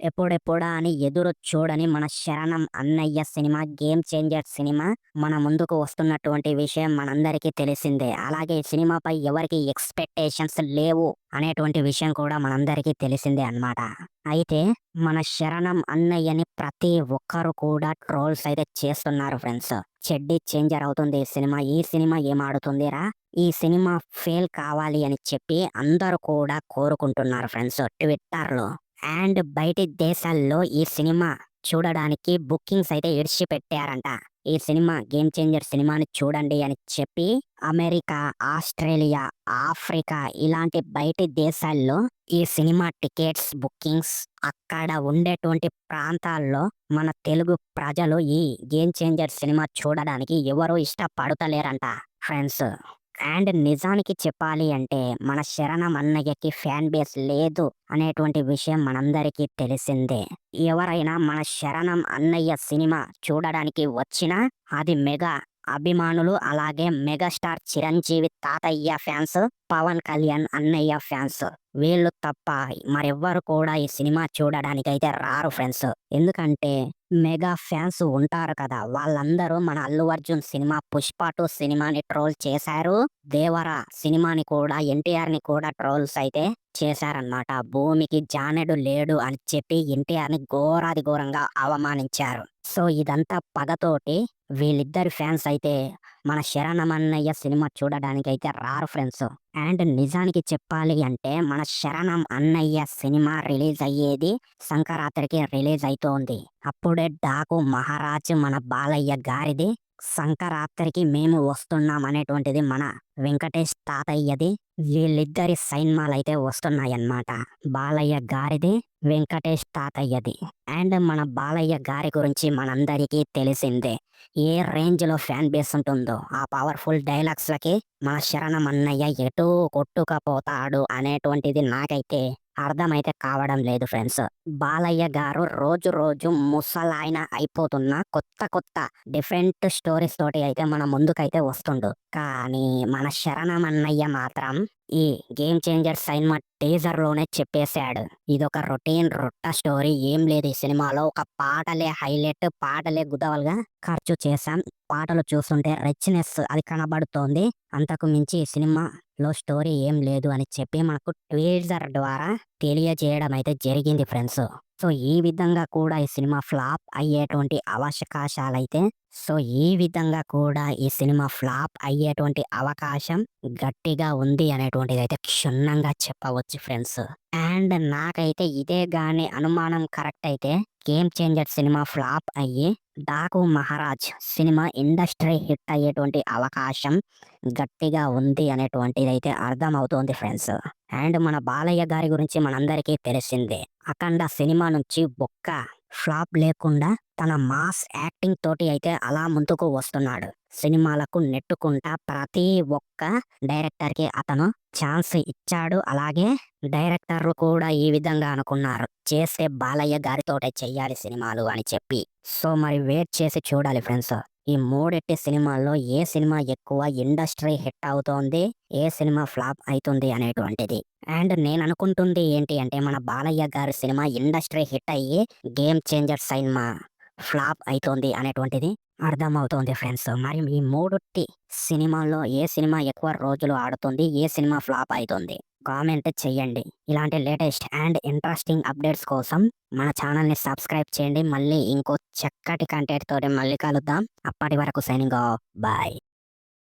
ఎప్పుడెప్పుడా అని ఎదురు చూడని మన శరణం అన్నయ్య సినిమా గేమ్ చేంజర్ సినిమా మన ముందుకు వస్తున్నటువంటి విషయం మనందరికీ తెలిసిందే. అలాగే ఈ సినిమాపై ఎవరికి ఎక్స్పెక్టేషన్స్ లేవు అనేటువంటి విషయం కూడా మనందరికీ తెలిసిందే అన్నమాట. అయితే మన శరణం అన్నయ్యని ప్రతి ఒక్కరు కూడా ట్రోల్స్ అయితే చేస్తున్నారు ఫ్రెండ్స్. చెడ్డి చేంజర్ అవుతుంది ఈ సినిమా ఈ సినిమా ఏం ఆడుతుందిరా? ఈ సినిమా ఫెయిల్ కావాలి అని చెప్పి అందరూ కూడా కోరుకుంటున్నారు ఫ్రెండ్స్ ట్విట్టర్లో. అండ్ బయటి దేశాల్లో ఈ సినిమా చూడడానికి బుకింగ్స్ అయితే ఇడిచి పెట్టారంట ఈ సినిమా గేమ్ చేంజర్ సినిమాని చూడండి అని చెప్పి అమెరికా ఆస్ట్రేలియా ఆఫ్రికా ఇలాంటి బయటి దేశాల్లో ఈ సినిమా టికెట్స్ బుకింగ్స్ అక్కడ ఉండేటువంటి ప్రాంతాల్లో మన తెలుగు ప్రజలు ఈ గేమ్ చేంజర్ సినిమా చూడడానికి ఎవరు ఇష్టపడతలేరంట ఫ్రెండ్స్. అండ్ నిజానికి చెప్పాలి అంటే మన శరణం అన్నయ్యకి ఫ్యాన్ బేస్ లేదు అనేటువంటి విషయం మనందరికీ తెలిసిందే. ఎవరైనా మన శరణం అన్నయ్య సినిమా చూడడానికి వచ్చినా అది మెగా అభిమానులు అలాగే మెగాస్టార్ చిరంజీవి తాతయ్య ఫ్యాన్స్ పవన్ కళ్యాణ్ అన్నయ్య ఫ్యాన్స్. వీళ్ళు తప్ప మరెవ్వరు కూడా ఈ సినిమా చూడడానికి అయితే రారు ఫ్రెండ్స్. ఎందుకంటే మెగా ఫ్యాన్స్ ఉంటారు కదా వాళ్ళందరూ మన అల్లు అర్జున్ సినిమా పుష్ప టూ సినిమాని ట్రోల్ చేశారు. దేవర సినిమాని కూడా ఎన్టీఆర్ని కూడా ట్రోల్స్ అయితే చేశారన్నమాట. భూమికి జానెడు లేడు అని చెప్పి ఎన్టీఆర్ని ఘోరాది ఘోరంగా అవమానించారు. సో ఇదంతా పగతోటి వీళ్ళిద్దరి ఫ్యాన్స్ అయితే మన శరణమన్నయ్య సినిమా చూడడానికి అయితే రారు ఫ్రెండ్స్. అండ్ నిజానికి చెప్పాలి అంటే మన శరణం అన్నయ్య సినిమా రిలీజ్ అయ్యేది సంక్రాంతికి రిలీజ్ అవుతోంది అప్పుడే డాకు మహారాజ్ మన బాలయ్య గారిది శంకరాత్రికి మేము వస్తున్నాం అనేటువంటిది మన వెంకటేష్ తాతయ్యది. వీళ్ళిద్దరి సైన్మాలైతే అయితే వస్తున్నాయన్నమాట. బాలయ్య గారిది వెంకటేష్ తాతయ్యది. అండ్ మన బాలయ్య గారి గురించి మనందరికీ తెలిసిందే. ఏ రేంజ్లో ఫ్యాన్ బేస్ ఉంటుందో ఆ పవర్ఫుల్ డైలాగ్స్ లకి మన శరణం అన్నయ్య కొట్టుకపోతాడు అనేటువంటిది నాకైతే అర్థమైతే కావడం లేదు ఫ్రెండ్స్. బాలయ్య గారు రోజు రోజు ముసలాయన అయిపోతున్న కొత్త కొత్త డిఫరెంట్ స్టోరీస్ తోటి అయితే మన ముందుకైతే వస్తుండు. కానీ మన శరణం అన్నయ్య మాత్రం ఈ గేమ్ చేంజర్ సినిమా టీజర్లోనే చెప్పేశాడు. ఇదొక రొటీన్ రొట్ట స్టోరీ. ఏం లేదు ఈ సినిమాలో. ఒక పాటలే హైలైట్ పాటలే గుదవలుగా ఖర్చు చేశాం. పాటలు చూస్తుంటే రిచ్నెస్ అది కనబడుతోంది. అంతకు మించి ఈ సినిమాలో స్టోరీ ఏం లేదు అని చెప్పి మనకు ట్వీజర్ ద్వారా తెలియజేయడం అయితే జరిగింది ఫ్రెండ్స్. సో ఈ విధంగా కూడా ఈ సినిమా ఫ్లాప్ అయ్యేటువంటి అవకాశాలైతే సో ఈ విధంగా కూడా ఈ సినిమా ఫ్లాప్ అయ్యేటువంటి అవకాశం గట్టిగా ఉంది అనేటువంటిది అయితే క్షుణ్ణంగా చెప్పవచ్చు ఫ్రెండ్స్. అండ్ నాకైతే ఇదే గాని అనుమానం కరెక్ట్ అయితే గేమ్ చేంజర్ సినిమా ఫ్లాప్ అయ్యి Daaku Maharaaj cinema industry hit అయ్యేటువంటి అవకాశం గట్టిగా ఉంది అనేటువంటిది అయితే అర్థమవుతోంది ఫ్రెండ్స్. అండ్ మన బాలయ్య గారి గురించి మనందరికీ తెలిసిందే అఖండ సినిమా నుంచి బొక్క ఫ్లాప్ లేకుండా తన మాస్ యాక్టింగ్ తోటి అయితే అలా ముందుకు వస్తున్నాడు. సినిమాలకు నెట్టుకుంటా ప్రతి ఒక్క డైరెక్టర్కి అతను ఛాన్స్ ఇచ్చాడు. అలాగే డైరెక్టర్లు కూడా ఈ విధంగా అనుకున్నారు. చేస్తే బాలయ్య గారితోటే చెయ్యాలి సినిమాలు అని చెప్పి. సో మరి వెయిట్ చేసి చూడాలి ఫ్రెండ్స్. ఈ మూడెట్టి సినిమాల్లో ఏ సినిమా ఎక్కువ ఇండస్ట్రీ హిట్ అవుతోంది ఏ సినిమా ఫ్లాప్ అవుతుంది అనేటువంటిది. అండ్ నేను అనుకుంటుంది ఏంటి అంటే మన బాలయ్య గారి సినిమా ఇండస్ట్రీ హిట్ అయ్యి గేమ్ చేంజర్ సినిమా ఫ్లాప్ అవుతోంది అనేటువంటిది అర్థమవుతోంది ఫ్రెండ్స్. మరి ఈ మూడుటి సినిమాల్లో ఏ సినిమా ఎక్కువ రోజులు ఆడుతుంది ఏ సినిమా ఫ్లాప్ అవుతుంది కామెంట్ చేయండి ఇలాంటి లేటెస్ట్ అండ్ ఇంట్రెస్టింగ్ అప్డేట్స్ కోసం మన ఛానల్ని సబ్స్క్రైబ్ చేయండి. మళ్ళీ ఇంకో చక్కటి కంటెంట్ తోటి మళ్ళీ కలుద్దాం. అప్పటి వరకు సైనింగ్ బాయ్.